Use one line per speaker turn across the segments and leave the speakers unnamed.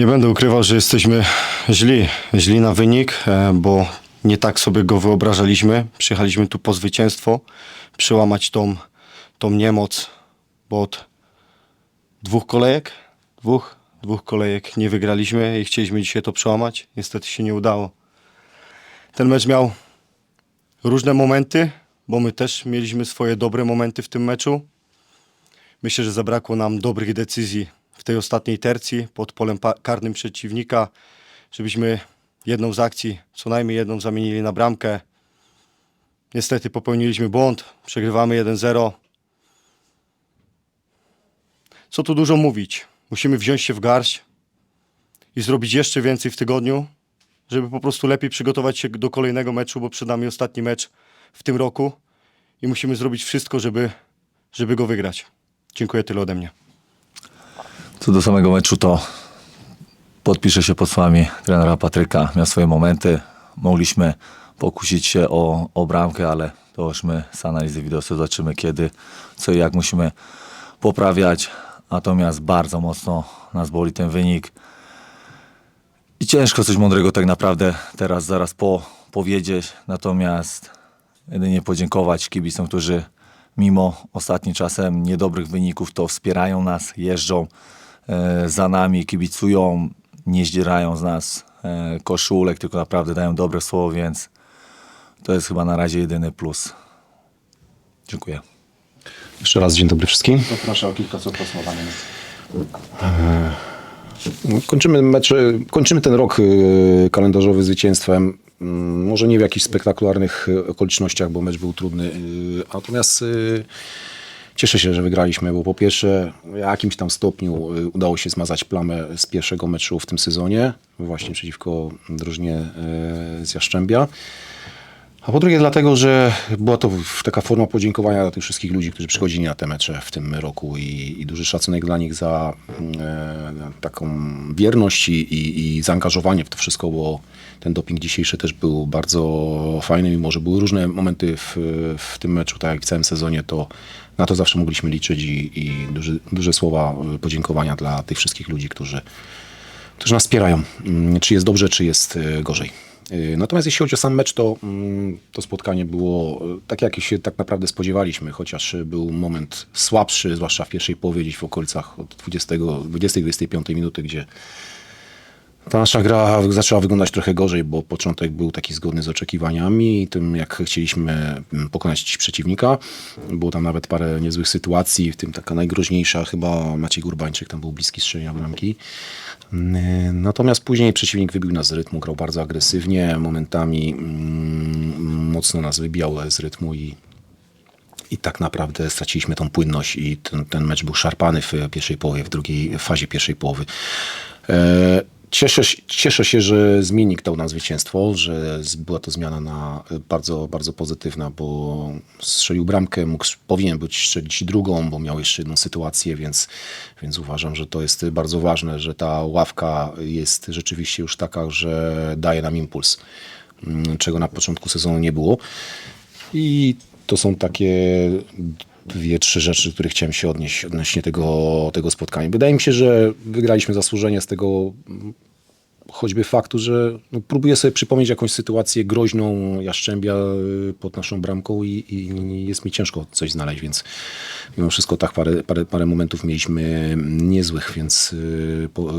Nie będę ukrywał, że jesteśmy źli, źli na wynik, e, bo nie tak sobie go wyobrażaliśmy. Przyjechaliśmy tu po zwycięstwo, przełamać tą, tą niemoc, bo od dwóch kolejek, dwóch, dwóch kolejek nie wygraliśmy i chcieliśmy dzisiaj to przełamać. Niestety się nie udało. Ten mecz miał różne momenty, bo my też mieliśmy swoje dobre momenty w tym meczu. Myślę, że zabrakło nam dobrych decyzji w tej ostatniej tercji pod polem karnym przeciwnika, żebyśmy jedną z akcji, co najmniej jedną zamienili na bramkę. Niestety popełniliśmy błąd, przegrywamy 1-0. Co tu dużo mówić? Musimy wziąć się w garść i zrobić jeszcze więcej w tygodniu, żeby po prostu lepiej przygotować się do kolejnego meczu, bo przed nami ostatni mecz w tym roku i musimy zrobić wszystko, żeby, żeby go wygrać. Dziękuję tyle ode mnie.
Co do samego meczu, to podpiszę się pod słowami trenera Patryka. Miał swoje momenty. Mogliśmy pokusić się o, o bramkę, ale to już my z analizy wideo sobie zobaczymy kiedy, co i jak musimy poprawiać. Natomiast bardzo mocno nas boli ten wynik. I ciężko coś mądrego tak naprawdę teraz, zaraz po powiedzieć. Natomiast jedynie podziękować kibicom, którzy mimo ostatnim czasem niedobrych wyników to wspierają nas, jeżdżą za nami, kibicują, nie zdzierają z nas e, koszulek, tylko naprawdę dają dobre słowo, więc to jest chyba na razie jedyny plus. Dziękuję.
Jeszcze raz dzień dobry wszystkim.
Proszę o kilka słów podsumowania.
Kończymy, mecz, kończymy ten rok kalendarzowy zwycięstwem. Mm, Może nie w jakichś spektakularnych okolicznościach, bo mecz był trudny. Natomiast cieszę się, że wygraliśmy, bo po pierwsze w jakimś tam stopniu y, udało się zmazać plamę z pierwszego meczu w tym sezonie, właśnie przeciwko drużynie y, z Jaszczębia. A po drugie dlatego, że była to taka forma podziękowania dla tych wszystkich ludzi, którzy przychodzili na te mecze w tym roku i, i duży szacunek dla nich za e, taką wierność i, i, i zaangażowanie w to wszystko, bo ten doping dzisiejszy też był bardzo fajny, mimo że były różne momenty w, w tym meczu, tak jak w całym sezonie, to na to zawsze mogliśmy liczyć i, i duży, duże słowa e, podziękowania dla tych wszystkich ludzi, którzy, którzy nas wspierają. Mm, Czy jest dobrze, czy jest e, gorzej. E, Natomiast jeśli chodzi o sam mecz, to mm, to spotkanie było e, tak, jak się tak naprawdę spodziewaliśmy, chociaż e, był moment słabszy, zwłaszcza w pierwszej połowie, gdzieś w okolicach od 20 20-25 minuty, gdzie ta nasza gra zaczęła wyglądać trochę gorzej, bo początek był taki zgodny z oczekiwaniami i tym, jak chcieliśmy mm, pokonać przeciwnika. Było tam nawet parę niezłych sytuacji, w tym taka najgroźniejsza chyba Maciej Gurbańczyk, tam był bliski strzelenia bramki. Mm, Natomiast później przeciwnik wybił nas z rytmu, grał bardzo agresywnie, momentami mm, mocno nas wybijał z rytmu i i tak naprawdę straciliśmy tą płynność i ten, ten mecz był szarpany w pierwszej połowie, w drugiej fazie pierwszej połowy. Cieszę, cieszę się, że zmiennik dał nam zwycięstwo, że była to zmiana na e, bardzo, bardzo pozytywna, bo strzelił bramkę, mógł, powinien być strzelić drugą, bo miał jeszcze jedną sytuację, więc, więc uważam, że to jest bardzo ważne, że ta ławka jest rzeczywiście już taka, że daje nam impuls, mm, czego na początku sezonu nie było. I to są takie dwie, trzy rzeczy, do których chciałem się odnieść odnośnie tego, tego spotkania. Wydaje mi się, że wygraliśmy zasłużenie z tego mm, choćby faktu, że no, próbuję sobie przypomnieć jakąś sytuację groźną Jaszczębia y, pod naszą bramką i, i jest mi ciężko coś znaleźć, więc mimo wszystko tak parę, parę, parę momentów mieliśmy niezłych, więc y, po,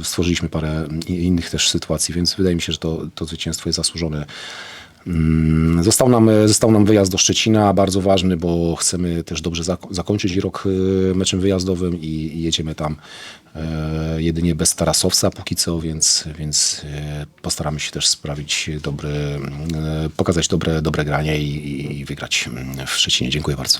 y, stworzyliśmy parę innych też sytuacji, więc wydaje mi się, że to, to zwycięstwo jest zasłużone. Mm, Został nam, został nam wyjazd do Szczecina, bardzo ważny, bo chcemy też dobrze zako- zakończyć rok y, meczem wyjazdowym i, jedziemy tam e, jedynie bez Tarasowca póki co, więc, więc e, postaramy się też sprawić e, pokazać dobre, dobre granie i, i, i wygrać mm, w Szczecinie. Dziękuję bardzo.